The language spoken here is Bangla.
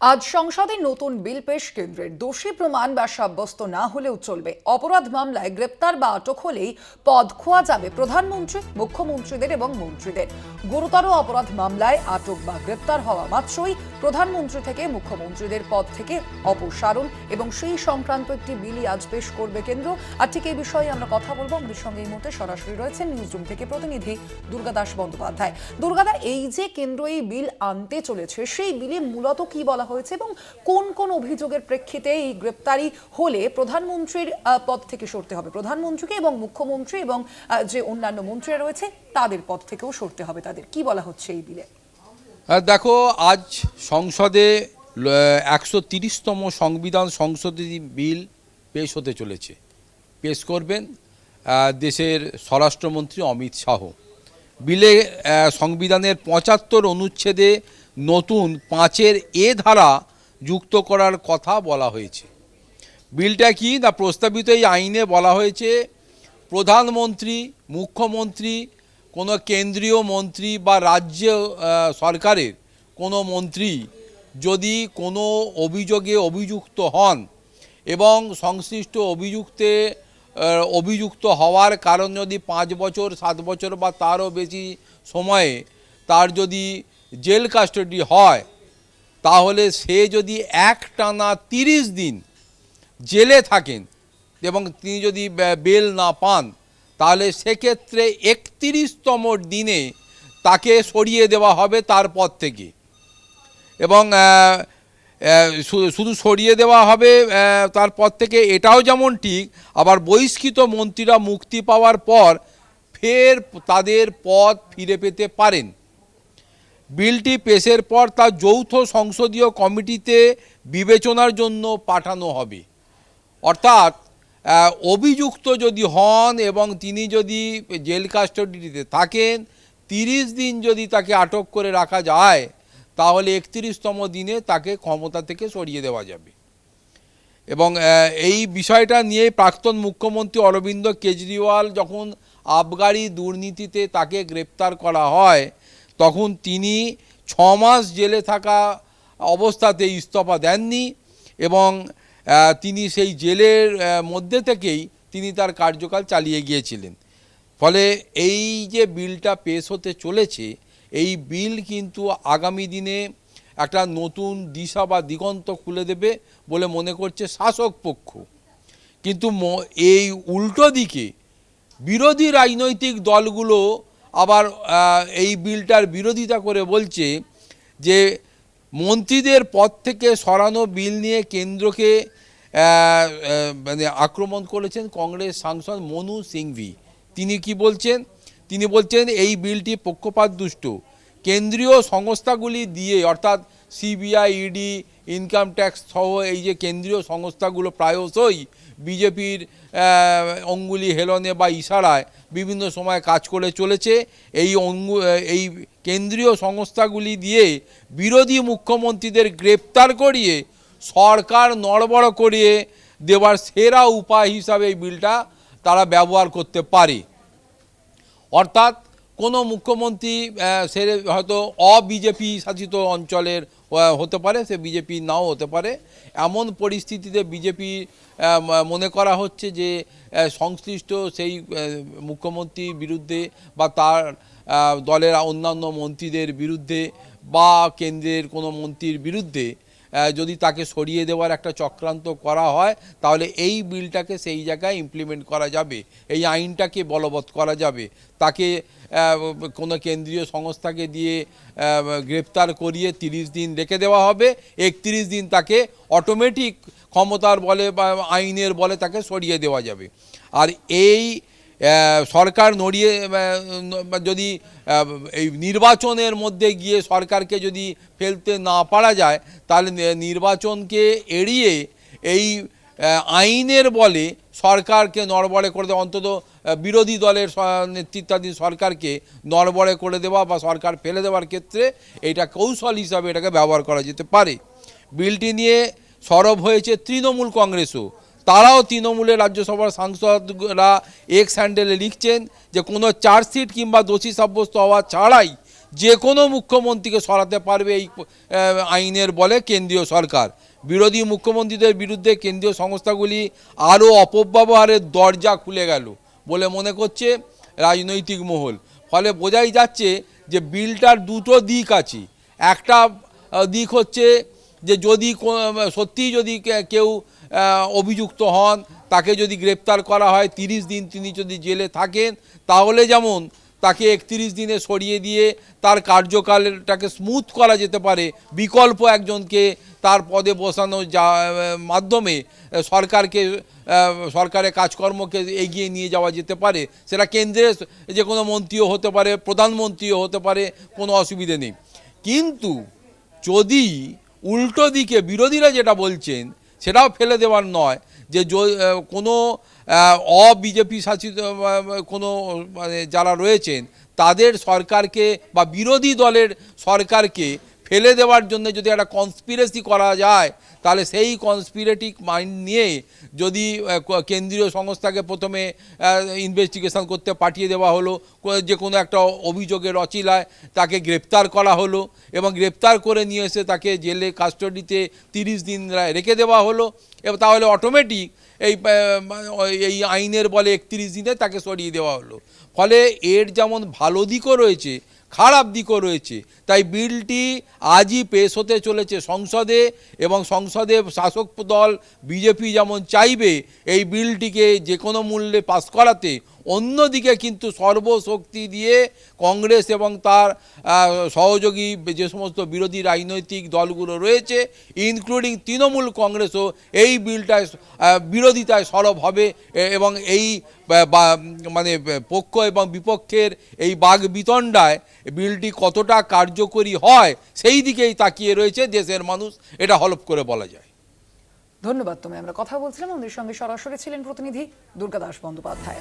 আজ সংসদে নতুন বিল পেশ কেন্দ্রের দোষী প্রমাণ বা সাব্যস্ত না হলেও চলবে। অপরাধ মামলায় গ্রেপ্তার বা আটক হলেই পদ খোয়া যাবে প্রধানমন্ত্রী, মুখ্যমন্ত্রীদের এবং মন্ত্রীদের। গুরুতর অপরাধ মামলায় আটক বা গ্রেপ্তার হওয়া মাত্রই প্রধানমন্ত্রী থেকে মুখ্যমন্ত্রীদের পদ থেকে অপসারণ এবং সেই সংক্রান্ত একটি বিলই আজ পেশ করবে কেন্দ্র। আর ঠিক এই বিষয়ে আমরা কথা বলব। আমাদের সঙ্গে এই মুহূর্তে সরাসরি রয়েছেন নিউজরুম থেকে প্রতিনিধি দুর্গাদাস বন্দ্যোপাধ্যায়। দুর্গাদা এই যে কেন্দ্র এই বিল আনতে চলেছে, সেই বিলে মূলত কি বলা হয়েছে এবং কোন কোন অভিযোগের প্রেক্ষিতে এই গ্রেপ্তারি হলে প্রধানমন্ত্রীর পদ থেকে সরতে হবে। প্রধানমন্ত্রীকে এবং মুখ্যমন্ত্রী এবং যে অন্যান্য মন্ত্রীরা রয়েছে, তাদের পদ থেকেও সরতে হবে তাদের। কি বলা হচ্ছে এই বিলে? দেখো, আজ সংসদে একশো তিরিশতম সংবিধান সংশোধনী বিল পেশ হতে চলেছে। পেশ করবেন দেশের স্বরাষ্ট্রমন্ত্রী অমিত শাহ। বিলে সংবিধানের পঁচাত্তর অনুচ্ছেদে নতুন পাঁচের এ ধারা যুক্ত করার কথা বলা হয়েছে। বিলটা কি? না, প্রস্তাবিত এই আইনে বলা হয়েছে, প্রধানমন্ত্রী, মুখ্যমন্ত্রী, কোনো কেন্দ্রীয় মন্ত্রী বা রাজ্য সরকারের কোনো মন্ত্রী যদি কোনো অভিযোগে অভিযুক্ত হন এবং সংশ্লিষ্ট অভিযুক্তে অভিযুক্ত হওয়ার কারণ যদি পাঁচ বছর, সাত বছর বা তারও বেশি সময়ে তার যদি জেল কাস্টাডি হয়, তাহলে সে যদি এক টানা তিরিশ দিন জেলে থাকেন এবং তিনি যদি বেল না পান, তাহলে সেক্ষেত্রে একত্রিশতম দিনে তাকে সরিয়ে দেওয়া হবে তার পদ থেকে। এবং শুধু সরিয়ে দেওয়া হবে তার পদ থেকে, এটাও যেমন ঠিক, আবার বহিষ্কৃত মন্ত্রীরা মুক্তি পাওয়ার পর ফের তাদের পদ ফিরে পেতে পারেন। বিলটি পেশের পর তা যৌথ সংসদীয় কমিটিতে বিবেচনার জন্য পাঠানো হবে। অর্থাৎ অভিযুক্ত যদি হন এবং তিনি যদি জেল কাস্টডিতে থাকেন, তিরিশ দিন যদি তাকে আটক করে রাখা যায়, তাহলে একত্রিশতম দিনে তাকে ক্ষমতা থেকে সরিয়ে দেওয়া যাবে। এবং এই বিষয়টা নিয়ে প্রাক্তন মুখ্যমন্ত্রী অরবিন্দ কেজরিওয়াল যখন আবগারি দুর্নীতিতে তাকে গ্রেপ্তার করা হয় তখন তিনি ছ মাস জেলে থাকা অবস্থাতে ইস্তফা দেননি এবং তিনি সেই জেলের মধ্যে থেকেই তিনি তার কার্যকাল চালিয়ে গিয়েছিলেন। ফলে এই যে বিলটা পেশ হতে চলেছে, এই বিল কিন্তু আগামী দিনে একটা নতুন দিশা বা দিগন্ত খুলে দেবে বলে মনে করছে শাসক পক্ষ। কিন্তু এই উল্টো দিকে বিরোধী রাজনৈতিক দলগুলো আবার এই বিলটার বিরোধিতা করে বলছে যে মন্ত্রীদের পদ থেকে সরানো বিল নিয়ে কেন্দ্রকে মানে আক্রমণ করেছেন কংগ্রেস সাংসদ মনু সিংভি। তিনি কি বলছেন? তিনি বলছেন এই বিলটি পক্ষপাত দুষ্ট। কেন্দ্রীয় সংস্থাগুলি দিয়ে, অর্থাৎ সিবিআই, ইডি, ইনকাম ট্যাক্স সহ এই যে কেন্দ্রীয় সংস্থাগুলো প্রায়শই বিজেপির অঙ্গুলি হেলনে বা ইশারায় বিভিন্ন সময় কাজ করে চলেছে। এই অঙ্গু, এই কেন্দ্রীয় সংস্থাগুলি দিয়ে বিরোধী মুখ্যমন্ত্রীদের গ্রেপ্তার করিয়ে সরকার নড়বড় করিয়ে দেওয়ার সেরা উপায় হিসাবে এই বিলটা তারা ব্যবহার করতে পারে। অর্থাৎ কোনো মুখ্যমন্ত্রী সে হয়তো অবিজেপি শাসিত অঞ্চলের হতে পারে, সে বিজেপি নাও হতে পারে। এমন পরিস্থিতিতে বিজেপি মনে করা হচ্ছে যে সংশ্লিষ্ট সেই মুখ্যমন্ত্রীর বিরুদ্ধে বা তার দলের অন্যান্য মন্ত্রীদের বিরুদ্ধে বা কেন্দ্রের কোনো মন্ত্রীর বিরুদ্ধে যদি তাকে সরিয়ে দেওয়ার একটা চক্রান্ত করা হয়, তাহলে এই বিলটাকে সেই জায়গায় ইমপ্লিমেন্ট করা যাবে। এই আইনটাকে বলবৎ করা যাবে। তাকে কোনো কেন্দ্রীয় সংস্থাকে দিয়ে গ্রেপ্তার করিয়ে তিরিশ দিন রেখে দেওয়া হবে। একত্রিশ দিন তাকে অটোমেটিক ক্ষমতার বলে বা আইনের বলে তাকে সরিয়ে দেওয়া যাবে। আর এই সরকার নড়িয়ে যদি এই নির্বাচনের মধ্যে গিয়ে সরকারকে যদি ফেলতে না পারা যায়, তাহলে নির্বাচনকে এড়িয়ে এই আইনের বলে সরকারকে নড়বড়ে করে দেওয়া, অন্তত বিরোধী দলের নেতৃত্বাধীন সরকারকে নড়বড়ে করে দেওয়া বা সরকার ফেলে দেওয়ার ক্ষেত্রে এটা কৌশল হিসাবে এটাকে ব্যবহার করা যেতে পারে। বিলটি নিয়ে সরব হয়েছে তৃণমূল কংগ্রেসও। তারাও তৃণমূলের রাজ্যসভার সাংসদরা এক্স হ্যান্ডেলে লিখছেন যে, কোনো চার্জশিট কিংবা দোষী সাব্যস্ত হওয়া ছাড়াই যে কোনো মুখ্যমন্ত্রীকে সরাতে পারবে এই আইনের বলে কেন্দ্রীয় সরকার। বিরোধী মুখ্যমন্ত্রীদের বিরুদ্ধে কেন্দ্রীয় সংস্থাগুলি আরও অপব্যবহারের দরজা খুলে গেল বলে মনে করছে রাজনৈতিক মহল। ফলে বোঝাই যাচ্ছে যে, বিলটার দুটো দিক আছে। একটা দিক হচ্ছে যে যদি সত্যিই যদি কেউ অভিযুক্ত হন, তাকে যদি গ্রেপ্তার করা হয়, তিরিশ দিন তিনি যদি জেলে থাকেন, তাহলে যেমন তাকে একত্রিশ দিনে সরিয়ে দিয়ে তার কার্যকালটাকে স্মুথ করা যেতে পারে, বিকল্প একজনকে তার পদে বসানো যা, মাধ্যমে সরকারকে সরকারের কাজকর্মকে এগিয়ে নিয়ে যাওয়া যেতে পারে। সেটা কেন্দ্রের যে কোনো মন্ত্রীও হতে পারে, প্রধানমন্ত্রীও হতে পারে, কোনো অসুবিধে নেই। কিন্তু যদি উল্টো দিকে বিরোধীরা যেটা বলছেন, সেটাও ফেলে দেওয়ার নয় যে কোনো অবিজেপি শাসিত কোনো মানে যারা রয়েছেন, তাদের সরকারকে বা বিরোধী দলের সরকারকে ফেলে দেওয়ার জন্য যদি একটা কনস্পিরেসি করা যায়, তাহলে সেই কনস্পিরেটিক মাইন্ড নিয়ে যদি কেন্দ্রীয় সংস্থাকে প্রথমে ইনভেস্টিগেশন করতে পাঠিয়ে দেওয়া হলো যে কোনো একটা অভিযোগের অচিলায় তাকে গ্রেপ্তার করা হলো এবং গ্রেপ্তার করে নিয়ে এসে তাকে জেলে কাস্টডিতে তিরিশ দিন রেখে দেওয়া হলো, এবং, তাহলে অটোমেটিক এই এই আইনের বলে একত্রিশ দিনে তাকে সরিয়ে দেওয়া হলো। ফলে এর যেমন ভালো দিকও রয়েছে খারাপ দিকও রয়েছে। তাই বিলটি আজই পেশ হতে চলেছে সংসদে এবং সংসদে শাসক দল বিজেপি যেমন চাইবে, এই বিলটিকে যে কোনো মূল্যে পাশ করাতে অন্যদিকে কিন্তু সর্বশক্তি দিয়ে কংগ্রেস এবং তার সহযোগী যে সমস্ত বিরোধী রাজনৈতিক দলগুলো রয়েছে ইনক্লুডিং তৃণমূল কংগ্রেসও এই বিলটায় বিরোধিতায় সরব হবে এবং এই মানে পক্ষ এবং বিপক্ষের এই বাঘ বিতণ্ডায় বিলটি কতটা কার্যকরী হয়, সেই দিকেই তাকিয়ে রয়েছে দেশের মানুষ। এটা হলফ করে বলা যায়। ধন্যবাদ তুমি আমরা কথা বলছিলাম, আমাদের সঙ্গে সরাসরি ছিলেন প্রতিনিধি দুর্গাদাস বন্দ্যোপাধ্যায়।